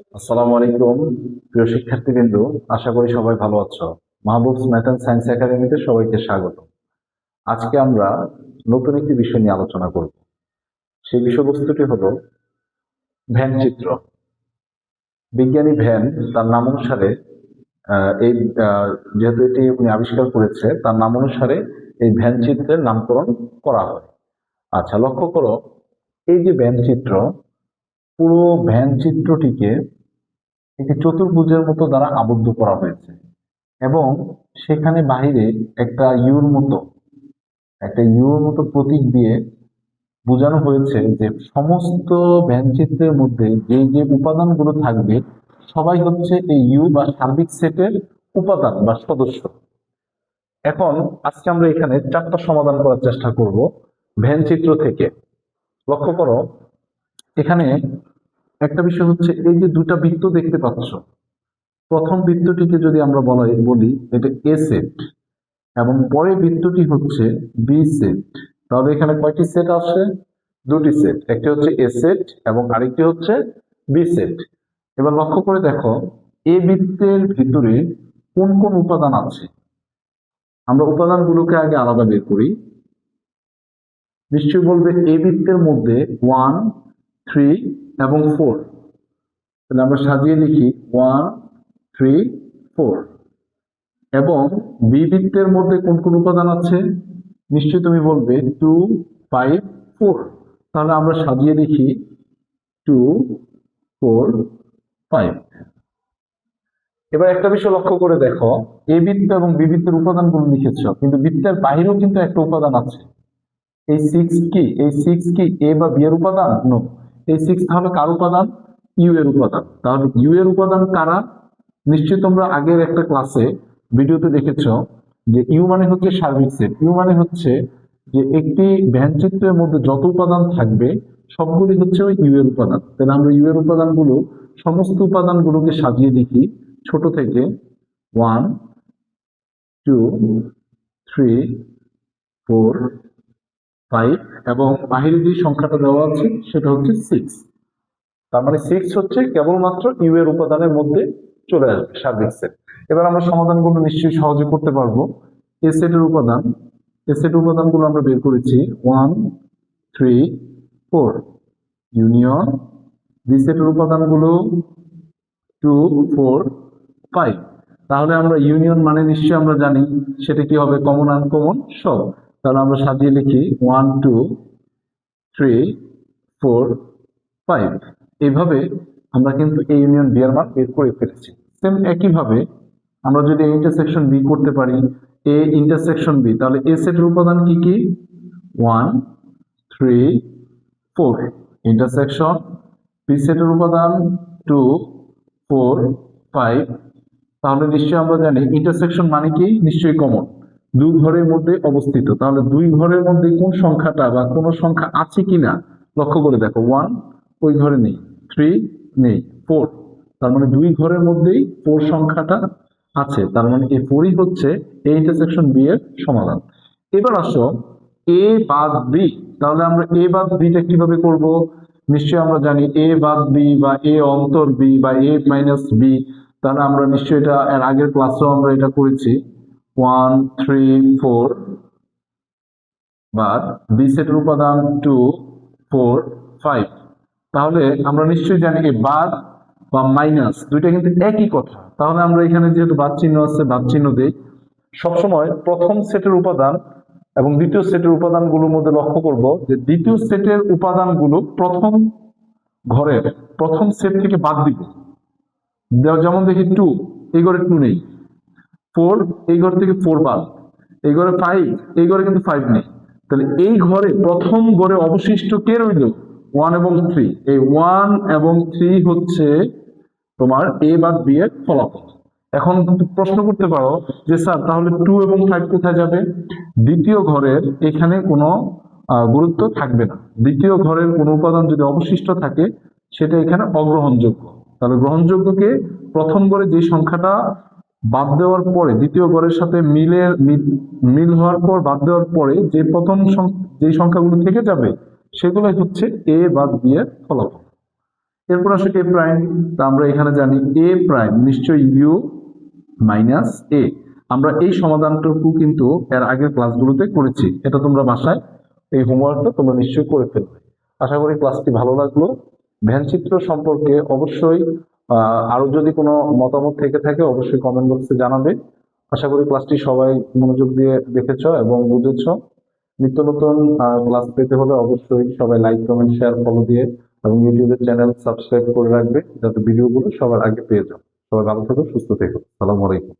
আসসালামু আলাইকুম, প্রিয় শিক্ষার্থীবৃন্দ, আশা করি সবাই ভালো আছো। মাহবুবস ম্যাথ সায়েন্স একাডেমিতে সবাইকে স্বাগত। আজকে আমরা নতুন একটি বিষয় নিয়ে আলোচনা করব। সেই বিষয়বস্তুটি হলো ভ্যান চিত্র। বিজ্ঞানী ভ্যান তার নাম অনুসারে এই যেহেতু এটি উনি আবিষ্কার করেছে, তার নাম অনুসারে এই ভ্যান চিত্রের নামকরণ করা হয়। আচ্ছা লক্ষ্য করো, এই যে ভ্যান চিত্র পুরো ভ্যান চিত্রটিকে একটি চতুর্ভুজের মতো দ্বারা আবদ্ধ করা হয়েছে এবং সেখানে বাইরে একটা ইউর মতো, একটা ইউর মতো প্রতীক দিয়ে বোঝানো হয়েছে যে সমস্ত ভ্যান চিত্রের মধ্যে যে যে উপাদানগুলো থাকবে, সবাই হচ্ছে এই ইউ বা সার্বিক সেটের উপাদান বা সদস্য। এখন আজকে আমরা এখানে চারটা সমাধান করার চেষ্টা করব ভ্যান চিত্র থেকে। লক্ষ্য করো, এখানে একটা বিষয় হচ্ছে, এই যে দুটা বৃত্ত দেখতে পাচ্ছ, প্রথম বৃত্তটিকে যদি আমরা বলা, বলি, এটা এ সেট এবং পরের বৃত্তটি হচ্ছে বি সেট তাহলে এখানে কয়টি সেট আছে দুটি সেট একটি হচ্ছে এ সেট এবং আরেকটি হচ্ছে বি সেট এবার লক্ষ্য করে দেখো, এ বৃত্তের ভিতরে কোন কোন উপাদান আছে? আমরা উপাদানগুলোকে আগে আলাদা বের করি। নিশ্চয়ই বলবে এ বৃত্তের মধ্যে ওয়ান থ্রি এবং ফোর তাহলে আমরা সাজিয়ে লিখি ওয়ান থ্রি ফোর এবং বি বৃত্তের মধ্যে কোন কোন উপাদান আছে? নিশ্চয়ই তুমি বলবে টু ফাইভ ফোর তাহলে আমরা সাজিয়ে লিখি টু ফোর ফাইভ এবার একটা বিষয় লক্ষ্য করে দেখো, এ বৃত্ত এবং বি বৃত্তের উপাদানগুলো লিখেছ, কিন্তু বৃত্তের বাইরেও কিন্তু একটা উপাদান আছে। এই সিক্স কি? এই সিক্স কি এ বা বি এর উপাদান? নো এই কার উপাদান? ইউ এর উপাদান। তাহলে ইউ এর উপাদান কারা? নিশ্চয়ই তোমরা আগের একটা ক্লাসে ভিডিওতে দেখেছ যে ইউ মানে হচ্ছে সার্বিক সেট। ইউ মানে হচ্ছে যে একটি ভ্যান চিত্রের মধ্যে যত উপাদান থাকবে, সবগুলি হচ্ছে ওই ইউ এর উপাদান। তাহলে আমরা ইউ এর উপাদানগুলো, সমস্ত উপাদানগুলোকে সাজিয়ে দেখি। ছোট থেকে one two three four five এবং বাহিরে যে সংখ্যাটা দেওয়া আছে, সেটা হচ্ছে সিক্স তার মানে সিক্স হচ্ছে কেবলমাত্র ইউ এর উপাদানের মধ্যে চলে আসবে সার্বিক এবার আমরা সমাধানগুলো নিশ্চয়ই সহজে করতে পারব। এ সেটের উপাদান, এ উপাদানগুলো আমরা বের করেছি one three four union B সেটের উপাদানগুলো টু ফোর ফাইভ তাহলে আমরা ইউনিয়ন মানে নিশ্চয়ই আমরা জানি সেটা কি হবে? কমন আনকমন সব। তাহলে আমরা সাজিয়ে লিখি one two three four five এইভাবে আমরা কিন্তু এই ইউনিয়ন বি এর মান বের করে ফেলেছি। সেম একইভাবে আমরা যদি ইন্টারসেকশন বি করতে পারি এ ইন্টারসেকশন বি তাহলে এ সেটের উপাদান কি কি? One three four intersection B সেটের উপাদান টু ফোর ফাইভ তাহলে নিশ্চয়ই আমরা জানি ইন্টারসেকশন মানে কি? নিশ্চয়ই কমন দুই ঘরের মধ্যে অবস্থিত। তাহলে দুই ঘরের মধ্যে কোন সংখ্যাটা বা কোন সংখ্যা আছে কিনা লক্ষ্য করে দেখো। ওয়ান ওই ঘরে নেই। থ্রি নেই। ফোর তার মানে দুই ঘরের মধ্যেই ফোর সংখ্যাটা আছে। তার মানে এই ফোরই হচ্ছে এ ইন্টারসেকশন বি এর সমাধান। এবার আসো এ বাদ বি তাহলে আমরা এ বাদ বিটা কীভাবে করব? নিশ্চয়ই আমরা জানি এ বাদ বি বা এ অন্তর বি বা এ মাইনাস বি তাহলে আমরা নিশ্চয়ই এটা, এর আগের ক্লাসেও আমরা এটা করেছি। ওয়ান থ্রি ফোর বাদ। বি সেটের উপাদান টু ফোর ফাইভ তাহলে আমরা নিশ্চয়ই জানি এই বাদ বা মাইনাস দুইটা কিন্তু একই কথা। তাহলে আমরা এখানে যেহেতু বাদ চিহ্ন আছে, বাদ চিহ্ন দিই। সবসময় প্রথম সেটের উপাদান এবং দ্বিতীয় সেটের উপাদানগুলোর মধ্যে লক্ষ্য করব যে দ্বিতীয় সেটের উপাদানগুলো প্রথম ঘরের প্রথম সেট থেকে বাদ দিব। যেমন দেখি টু এই ঘরে টু নেই। ফোর এই ঘর থেকে ফোর বাদ। এই ঘরে ফাইভ এই ঘরে কিন্তু ফাইভ নেই। তাহলে এই ঘরে প্রথম ঘরে অবশিষ্ট কে রইল? ওয়ান এবং থ্রি এই ওয়ান এবং থ্রি হচ্ছে তোমার এ বাদ বি এর ফলাফল। এখন প্রশ্ন করতে পারো যে, স্যার, তাহলে টু এবং ফাইভ কোথায় যাবে? দ্বিতীয় ঘরের এখানে কোনো গুরুত্ব থাকবে না। দ্বিতীয় ঘরের কোনো উপাদান যদি অবশিষ্ট থাকে, সেটা এখানে অগ্রহণযোগ্য। তাহলে গ্রহণযোগ্যকে প্রথম ঘরে যে সংখ্যাটা বাদ দেওয়ার পরে, দ্বিতীয় ঘরের সাথে মিলের মিল- হওয়ার পর বাদ দেওয়ার পরে যে প্রথম যে সংখ্যাগুলো থেকে যাবে, সেগুলোই হচ্ছে এ বাদ এর ফলাফল। এরপর আসে এ প্রাইম তা আমরা এখানে জানি এ প্রাইম নিশ্চয়ই ইউ মাইনাস এ আমরা এই সমাধানটুকু কিন্তু এর আগের ক্লাসগুলোতে করেছি। এটা তোমরা বাসায় এই হোমওয়ার্কটা তোমরা নিশ্চয়ই করে ফেলবে। আশা করি ক্লাসটি ভালো লাগল। ভ্যানচিত্র সম্পর্কে অবশ্যই আহ, আরও যদি কোনো মতামত থেকে থাকে অবশ্যই কমেন্ট বক্সে জানাবে। আশা করি ক্লাসটি সবাই মনোযোগ দিয়ে দেখেছ এবং বুঝেছ। নিত্য নতুন ক্লাস পেতে হলে অবশ্যই সবাই লাইক কমেন্ট শেয়ার ফলো দিয়ে এবং ইউটিউবের চ্যানেল সাবস্ক্রাইব করে রাখবে যাতে ভিডিওগুলো সবার আগে পেয়ে যাও। সবাই ভালো থাকো সুস্থ থেকো। সালাম আলাইকুম।